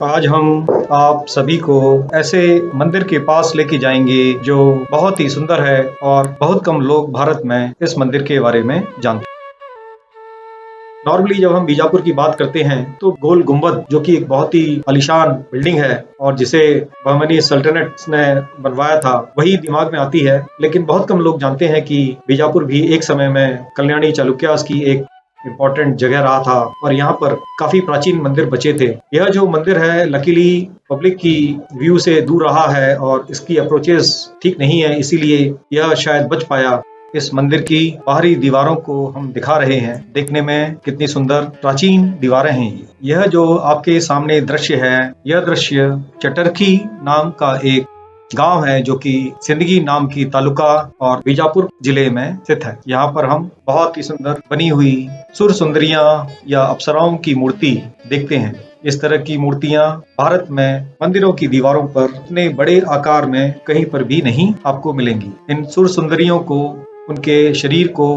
आज हम आप सभी को ऐसे मंदिर के पास लेके जाएँगे जो बहुत ही सुंदर है और बहुत कम लोग भारत में इस मंदिर के बारे में जानते हैं। नॉर्मली जब हम बीजापुर की बात करते हैं तो गोल गुंबद जो कि एक बहुत ही आलिशान बिल्डिंग है और जिसे बहमनी सल्तनत ने बनवाया था, वही दिमाग में आती है। लेकिन बहुत कम लोग जानते हैं कि बीजापुर भी एक समय में कल्याणी चालुक्यास की एक इम्पोर्टेंट जगह रहा था और यहाँ पर काफ़ी प्राचीन मंदिर बचे थे। यह जो मंदिर है लकीली पब्लिक की व्यू से दूर रहा है और इसकी अप्रोचेस ठीक नहीं है, इसीलिए यह शायद बच पाया। इस मंदिर की बाहरी दीवारों को हम दिखा रहे हैं। देखने में कितनी सुंदर प्राचीन दीवारें हैं यह जो आपके सामने दृश्य है, यह दृश्य चटरखी नाम का एक गाँव है जो कि सिंदगी नाम की तालुका और बीजापुर ज़िले में स्थित है। यहाँ पर हम बहुत ही सुंदर बनी हुई सुर सुंदरिया या अप्सराओं की मूर्ति देखते हैं। इस तरह की मूर्तियाँ भारत में मंदिरों की दीवारों पर इतने बड़े आकार में कहीं पर भी नहीं आपको मिलेंगी। इन सुर सुंदरियों को, उनके शरीर को,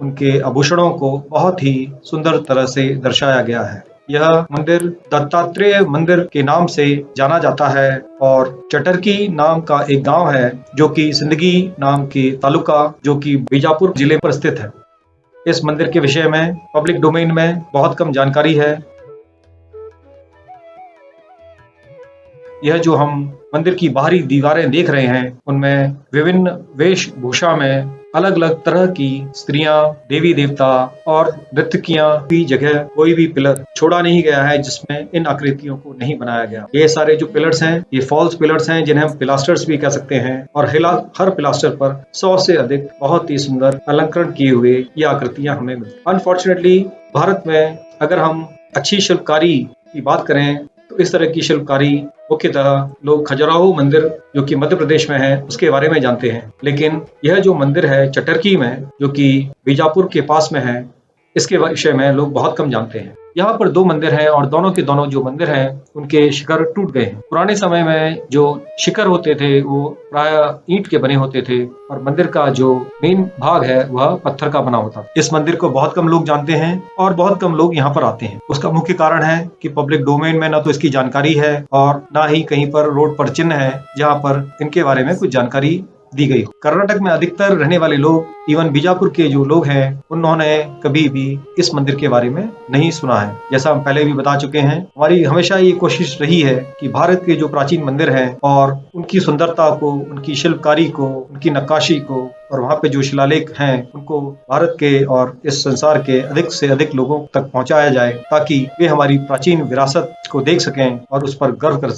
उनके आभूषणों को बहुत ही सुंदर तरह से दर्शाया गया है। यह मंदिर दत्तात्रेय मंदिर के नाम से जाना जाता है और चटरकी नाम का एक गाँव है जो कि सिंदगी नाम के तालुका, जो कि बीजापुर ज़िले पर स्थित है। इस मंदिर के विषय में पब्लिक डोमेन में बहुत कम जानकारी है। यह जो हम मंदिर की बाहरी दीवारें देख रहे हैं, उनमें विभिन्न वेशभूषा में अलग अलग तरह की स्त्रियाँ देवी देवता और नृत्यकियाँ की जगह कोई भी पिलर छोड़ा नहीं गया है, जिसमें इन आकृतियों को नहीं बनाया गया। ये सारे जो पिलर्स हैं, ये फॉल्स पिलर्स हैं, जिन्हें हम पिलास्टर्स भी कह सकते हैं, और हिला हर पिलास्टर पर सौ से अधिक बहुत ही सुंदर अलंकरण किए हुए ये आकृतियाँ हमें मिलती अनफॉर्चुनेटली भारत में अगर हम अच्छी शिल्पकारी की बात करें तो इस तरह की शिल्पकारी मुख्यतः लोग खजुराहो मंदिर, जो कि मध्य प्रदेश में है, उसके बारे में जानते हैं। लेकिन यह जो मंदिर है चटरकी में, जो कि बीजापुर के पास में है, इसके विषय में लोग बहुत कम जानते हैं। यहाँ पर दो मंदिर हैं और दोनों के दोनों जो मंदिर हैं, उनके शिखर टूट गए हैं। पुराने समय में जो शिखर होते थे, वो प्राय ईंट के बने होते थे और मंदिर का जो मेन भाग है, वह पत्थर का बना होता इस मंदिर को बहुत कम लोग जानते हैं और बहुत कम लोग यहाँ पर आते हैं। उसका मुख्य कारण है कि पब्लिक डोमेन में न तो इसकी जानकारी है और न ही कहीं पर रोड पर चिन्ह है, जहाँ पर इनके बारे में कुछ जानकारी दी गई कर्नाटक में अधिकतर रहने वाले लोग इवन बीजापुर के जो लोग हैं, उन्होंने कभी भी इस मंदिर के बारे में नहीं सुना है। जैसा हम पहले भी बता चुके हैं, हमारी हमेशा ये कोशिश रही है कि भारत के जो प्राचीन मंदिर हैं और उनकी सुंदरता को, उनकी शिल्पकारी को, उनकी नक्काशी को और वहाँ पे जो शिलालेख हैं, उनको भारत के और इस संसार के अधिक से अधिक लोगों तक पहुँचाया जाए ताकि वे हमारी प्राचीन विरासत को देख सकें और उस पर गर्व कर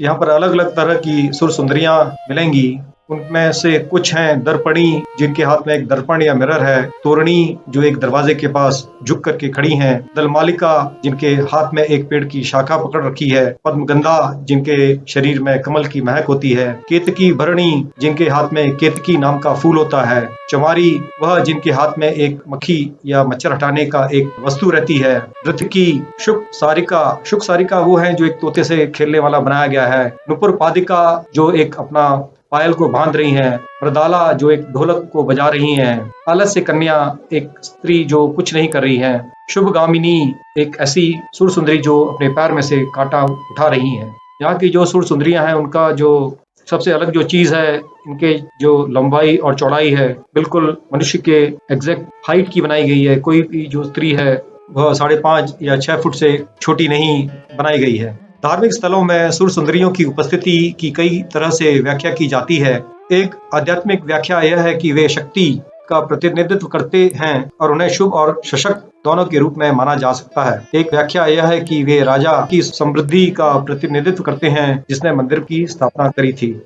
यहाँ पर अलग अलग तरह की सुर सुंदरियाँ मिलेंगी। उनमें से कुछ हैं दर्पणी, जिनके हाथ में एक दर्पण या मिरर है। तोरणी, जो एक दरवाजे के पास झुक करके खड़ी हैं। दलमालिका, जिनके हाथ में एक पेड़ की शाखा पकड़ रखी है। पद्मगंधा जिनके शरीर में कमल की महक होती है। केतकी भरणी, जिनके हाथ में केतकी नाम का फूल होता है। चमारी, वह जिनके हाथ में एक मक्खी या मच्छर हटाने का एक वस्तु रहती है। की शुक सारिका। शुक सारिका वो है जो एक तोते से खेलने वाला बनाया गया है। नुपुर पादिका, जो एक अपना पायल को बाँध रही हैं मृदाला जो एक ढोलक को बजा रही हैं से कन्या एक स्त्री जो कुछ नहीं कर रही है शुभ गामिनी एक ऐसी सुर सुंदरी जो अपने पैर में से कांटा उठा रही है। यहाँ की जो सुर सुंदरियाँ हैं, उनका जो सबसे अलग जो चीज़ है, इनके जो लंबाई और चौड़ाई है, बिल्कुल मनुष्य के एग्जैक्ट हाइट की बनाई गई है। कोई भी जो स्त्री है, वह साढ़े पाँच या छह फुट से छोटी नहीं बनाई गई है। धार्मिक स्थलों में सुर सुंदरियों की उपस्थिति की कई तरह से व्याख्या की जाती है। एक आध्यात्मिक व्याख्या यह है कि वे शक्ति का प्रतिनिधित्व करते हैं और उन्हें शुभ और सशक्त दोनों के रूप में माना जा सकता है। एक व्याख्या यह है कि वे राजा की समृद्धि का प्रतिनिधित्व करते हैं, जिसने मंदिर की स्थापना करी थी।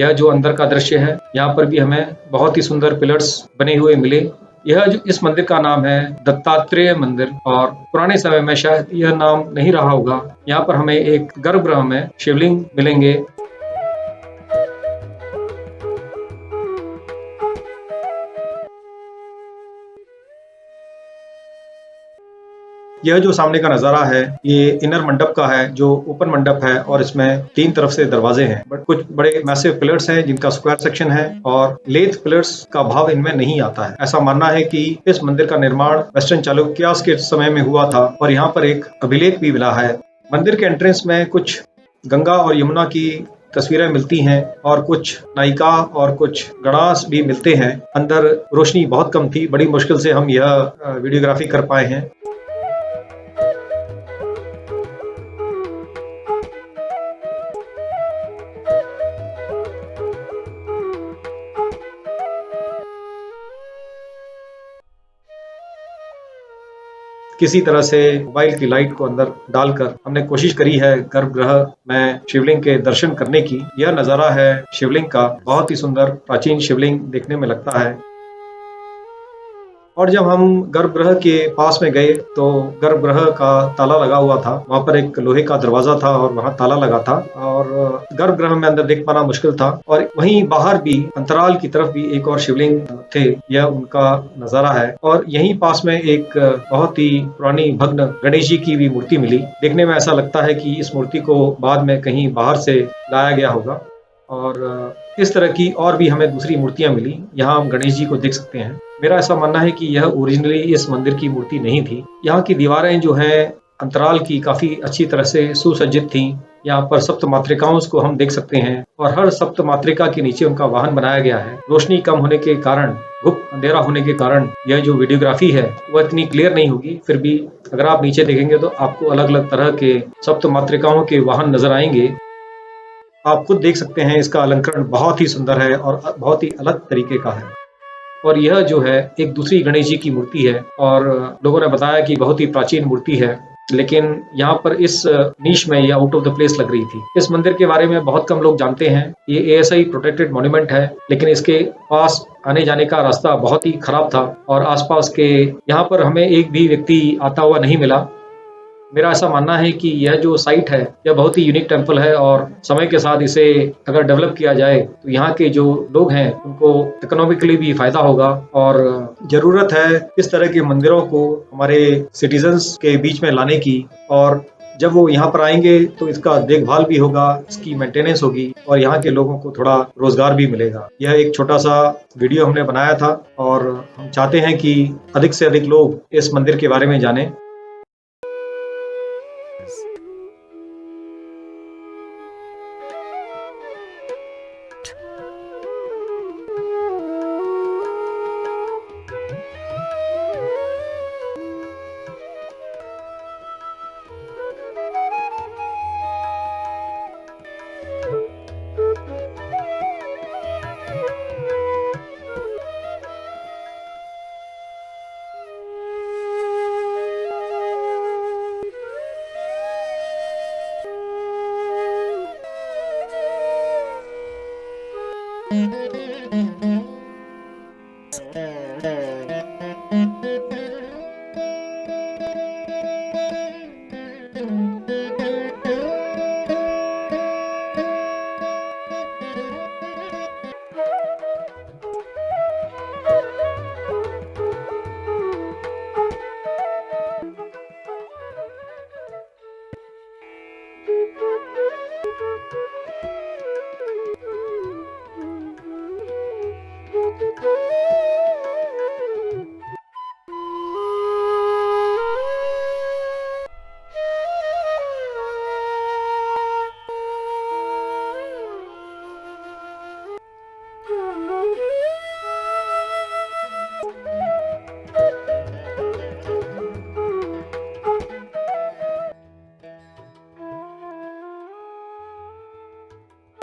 यह जो अंदर का दृश्य है, यहाँ पर भी हमें बहुत ही सुंदर पिलर्स बने हुए मिले। यह जो इस मंदिर का नाम है, दत्तात्रेय मंदिर, और पुराने समय में शायद यह नाम नहीं रहा होगा। यहाँ पर हमें एक गर्भगृह में शिवलिंग मिलेंगे। यह जो सामने का नज़ारा है, ये इनर मंडप का है, जो ओपन मंडप है और इसमें तीन तरफ़ से दरवाजे हैं। बट कुछ बड़े मैसिव पिलर्स हैं, जिनका स्क्वायर सेक्शन है और लेथ पिलर्स का भाव इनमें नहीं आता है। ऐसा मानना है कि इस मंदिर का निर्माण वेस्टर्न चालुक्यास के समय में हुआ था और यहाँ पर एक अभिलेख भी मिला है। मंदिर के एंट्रेंस में कुछ गंगा और यमुना की तस्वीरें मिलती हैं और कुछ नायिका और कुछ गणास भी मिलते हैं। अंदर रोशनी बहुत कम थी, बड़ी मुश्किल से हम यह वीडियोग्राफी कर पाए हैं। किसी तरह से मोबाइल की लाइट को अंदर डालकर हमने कोशिश करी है गर्भगृह में शिवलिंग के दर्शन करने की। यह नज़ारा है शिवलिंग का। बहुत ही सुंदर प्राचीन शिवलिंग देखने में लगता है। और जब हम गर्भगृह के पास में गए तो गर्भगृह का ताला लगा हुआ था। वहाँ पर एक लोहे का दरवाज़ा था और वहाँ ताला लगा था और गर्भगृह में अंदर देख पाना मुश्किल था। और वहीं बाहर भी, अंतराल की तरफ़ भी एक और शिवलिंग थे। यह उनका नज़ारा है। और यहीं पास में एक बहुत ही पुरानी भग्न गणेश जी की भी मूर्ति मिली। देखने में ऐसा लगता है कि इस मूर्ति को बाद में कहीं बाहर से लाया गया होगा। और इस तरह की और भी हमें दूसरी मूर्तियाँ मिली। यहाँ हम गणेश जी को देख सकते हैं। मेरा ऐसा मानना है कि यह ओरिजिनली इस मंदिर की मूर्ति नहीं थी। यहाँ की दीवारें जो है, अंतराल की काफ़ी अच्छी तरह से सुसज्जित थी। यहाँ पर सप्त मात्रिकाओं को हम देख सकते हैं और हर सप्त मात्रिका के नीचे उनका वाहन बनाया गया है। रोशनी कम होने के कारण गुप्त अंधेरा होने के कारण यह जो वीडियोग्राफी है, वह इतनी क्लियर नहीं होगी। फिर भी अगर आप नीचे देखेंगे तो आपको अलग अलग तरह के सप्त मात्रिकाओं के वाहन नज़र आएँगे। आप खुद देख सकते हैं इसका अलंकरण बहुत ही सुंदर है और बहुत ही अलग तरीके का है। और यह जो है, एक दूसरी गणेश जी की मूर्ति है और लोगों ने बताया कि बहुत ही प्राचीन मूर्ति है, लेकिन यहाँ पर इस नीच में यह आउट ऑफ़ द प्लेस लग रही थी। इस मंदिर के बारे में बहुत कम लोग जानते हैं। ये ए प्रोटेक्टेड मॉन्यूमेंट है, लेकिन इसके पास आने जाने का रास्ता बहुत ही खराब था और आसपास के यहाँ पर हमें एक भी व्यक्ति आता हुआ नहीं मिला। मेरा ऐसा मानना है कि यह जो साइट है, यह बहुत ही यूनिक टेंपल है और समय के साथ इसे अगर डेवलप किया जाए तो यहाँ के जो लोग हैं, उनको इकोनॉमिकली भी फ़ायदा होगा और ज़रूरत है इस तरह के मंदिरों को हमारे सिटीजन्स के बीच में लाने की और जब वो यहाँ पर आएँगे तो इसका देखभाल भी होगा, इसकी मेंटेनेंस होगी और यहाँ के लोगों को थोड़ा रोज़गार भी मिलेगा। यह एक छोटा सा वीडियो हमने बनाया था और हम चाहते हैं कि अधिक से अधिक लोग इस मंदिर के बारे में जानें।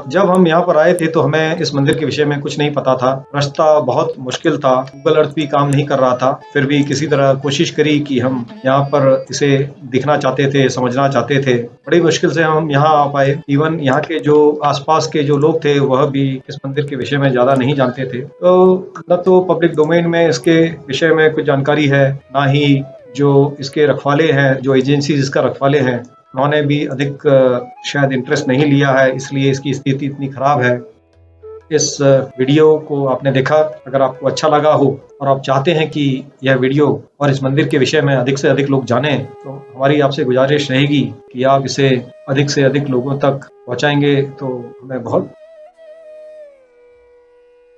जब हम यहाँ पर आए थे तो हमें इस मंदिर के विषय में कुछ नहीं पता था। रास्ता बहुत मुश्किल था। गूगल अर्थ भी काम नहीं कर रहा था। फिर भी किसी तरह कोशिश करी कि हम यहाँ पर इसे दिखना चाहते थे, समझना चाहते थे। बड़ी मुश्किल से हम यहाँ आ पाए। इवन यहाँ के जो आसपास के जो लोग थे, वह भी इस मंदिर के विषय में ज़्यादा नहीं जानते थे। तो न तो पब्लिक डोमेन में इसके विषय में कुछ जानकारी है, ना ही जो इसके रखवाले हैं, जो एजेंसी इसका रखवाले हैं उन्होंने भी अधिक शायद इंटरेस्ट नहीं लिया है, इसलिए इसकी स्थिति इतनी खराब है। इस वीडियो को आपने देखा, अगर आपको अच्छा लगा हो, और आप चाहते हैं कि यह वीडियो और इस मंदिर के विषय में अधिक से अधिक लोग जाने तो हमारी आपसे गुजारिश रहेगी कि आप इसे अधिक से अधिक लोगों तक पहुंचाएँगे तो हमें बहुत